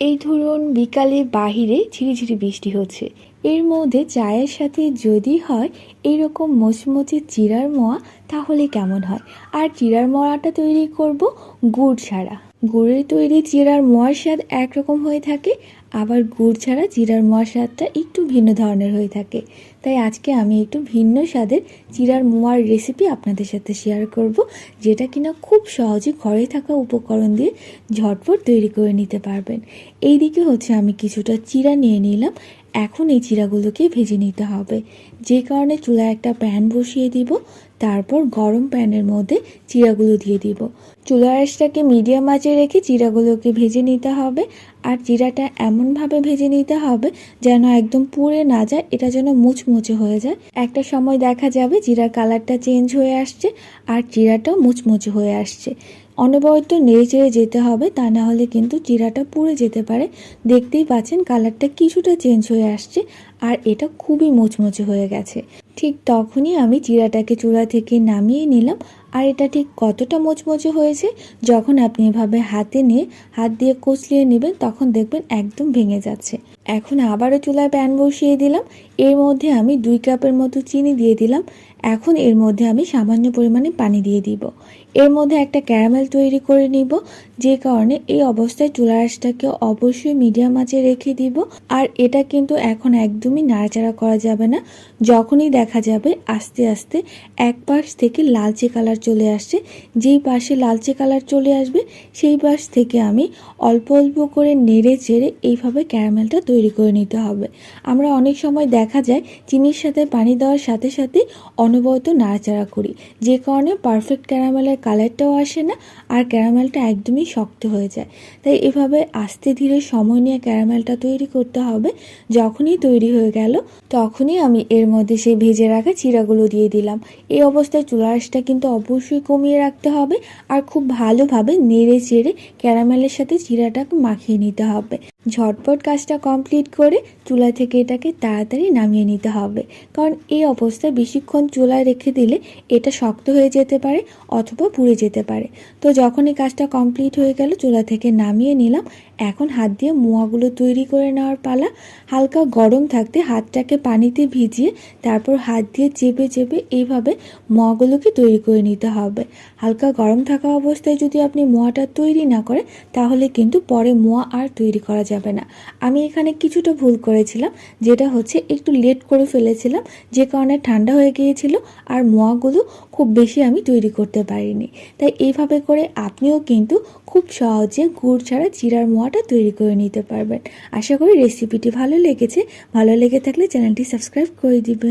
এই ধরুন বিকালে বাহিরে ঝিরিঝিরি বৃষ্টি হচ্ছে। এর মধ্যে চায়ের সাথে যদি হয় এরকম মচমচে চিরার মোয়া, তাহলে কেমন হয়? আর চিরার মোয়াটা তৈরি করব গুড় ছাড়া। গুড়ের তৈরি চিড়ার মোয়ার স্বাদ একরকম হয়ে থাকে, আবার গুড় ছাড়া চিড়ার মোয়ার স্বাদটা একটু ভিন্ন ধরনের হয়ে থাকে। তাই আজকে আমি একটু ভিন্ন স্বাদের চিড়ার মোয়ার রেসিপি আপনাদের সাথে শেয়ার করব, যেটা কিনা খুব সহজে ঘরে থাকা উপকরণ দিয়ে ঝটপট তৈরি করে নিতে পারবেন। এইদিকে হচ্ছে আমি কিছুটা চিড়া নিয়ে নিলাম এখন এই চিড়াগুলোকে ভেজে নিতে হবে। যে কারণে চুলায় একটা প্যান বসিয়ে দিব, তারপর গরম প্যানের মধ্যে চিড়াগুলো দিয়ে দিব। চুলার আঁচটাকে মিডিয়াম আঁচে রেখে চিড়াগুলোকে ভেজে নিতে হবে, আর চিড়াটা এমনভাবে ভেজে নিতে হবে যেন একদম পুড়ে না যায়, এটা যেন মুচমুচে হয়ে যায়। একটা সময় দেখা যাবে জিরার কালারটা চেঞ্জ হয়ে আসছে, আর চিড়াটাও মুচমুচে হয়ে আসছে। অনবরত নেড়ে চেড়ে যেতে হবে, তা না হলে কিন্তু চিরাটা পুড়ে যেতে পারে। দেখতেই পাচ্ছেন কালারটা কিছুটা চেঞ্জ হয়ে আসছে আর এটা খুবই মোচমোচে হয়ে গেছে। ঠিক তখনই আমি চিরাটাকে চুলা থেকে নামিয়ে নিলাম আর এটা ঠিক কতটা মোচমোচে হয়েছে, যখন আপনি এভাবে হাতে নিয়ে, হাত দিয়ে কচলিয়ে নেবেন, তখন দেখবেন একদম ভেঙে যাচ্ছে। এখন আবারও চুলায় প্যান বসিয়ে দিলাম। এর মধ্যে আমি দুই কাপের মতো চিনি দিয়ে দিলাম। এখন এর মধ্যে আমি সামান্য পরিমাণে পানি দিয়ে দিব। এর মধ্যে একটা ক্যারামেল তৈরি করে নিব, যে কারণে এই অবস্থায় চুলার আঁচটাকে অবশ্যই মিডিয়াম আঁচে রেখে দিব। আর এটা কিন্তু এখন একদমই নাড়াচাড়া করা যাবে না। যখনই দেখা যাবে, আস্তে আস্তে এক পাশ থেকে লালচে কালার চলে আসছে। যেই পাশে লালচে কালার চলে আসবে, সেই পাশ থেকে আমি অল্প অল্প করে নেড়ে চেড়ে এইভাবে ক্যারামেলটা তৈরি করে নিতে হবে। আমরা অনেক সময় দেখা যায় চিনির সাথে পানি দেওয়ার সাথে সাথে অনবরত নাড়াচাড়া করি। যে কারণে পারফেক্ট ক্যারামেলের কালারটাও আসে না আর ক্যারামেলটা একদমই শক্ত হয়ে যায়। তাই এভাবে আস্তে ধীরে সময় নিয়ে ক্যারামেলটা তৈরি করতে হবে। যখনই তৈরি হয়ে গেল, তখনই আমি এর মধ্যে সেই ভেজে রাখা চিরাগুলো দিয়ে দিলাম। এই অবস্থায় চুলা আঁচটা কিন্তু অবশ্যই কমিয়ে রাখতে হবে আর খুব ভালোভাবে নেড়ে চেড়ে ক্যারামেলের সাথে চিরাটাকে মাখিয়ে নিতে হবে। ঝটপট কাজটা কমপ্লিট করে চুলা থেকে এটাকে তাড়াতাড়ি নামিয়ে নিতে হবে। কারণ এই অবস্থায় বেশিক্ষণ চুলায় রেখে দিলে এটা শক্ত হয়ে যেতে পারে অথবা পুড়ে যেতে পারে। তো যখন এই কাজটা কমপ্লিট হয়ে গেল, চুলা থেকে নামিয়ে নিলাম। এখন হাত দিয়ে মোয়াগুলো তৈরি করে নেওয়ার পালা। হালকা গরম থাকতে হাতটাকে পানিতে ভিজিয়ে তারপর হাত দিয়ে চেপে চেপে এইভাবে মোয়াগুলোকে তৈরি করে নিতে হবে। হালকা গরম থাকা অবস্থায় যদি আপনি মোয়াটা তৈরি না করেন, তাহলে কিন্তু পরে মোয়া আর তৈরি করা যাবে না। আমি এখানে কিছুটা ভুল করেছিলাম, যেটা হচ্ছে একটু লেট করে ফেলেছিলাম, যে কারণে ঠান্ডা হয়ে গিয়েছিল আর মোয়াগুলো খুব বেশি আমি তৈরি করতে পারিনি। তাই এইভাবে করে আপনিও কিন্তু খুব সহজে গুড় ছাড়া চিরার মোয়াটা তৈরি করে নিতে পারবেন। আশা করি রেসিপিটি ভালো লেগেছে। ভালো লেগে থাকলে চ্যানেলটি সাবস্ক্রাইব করে দিবেন।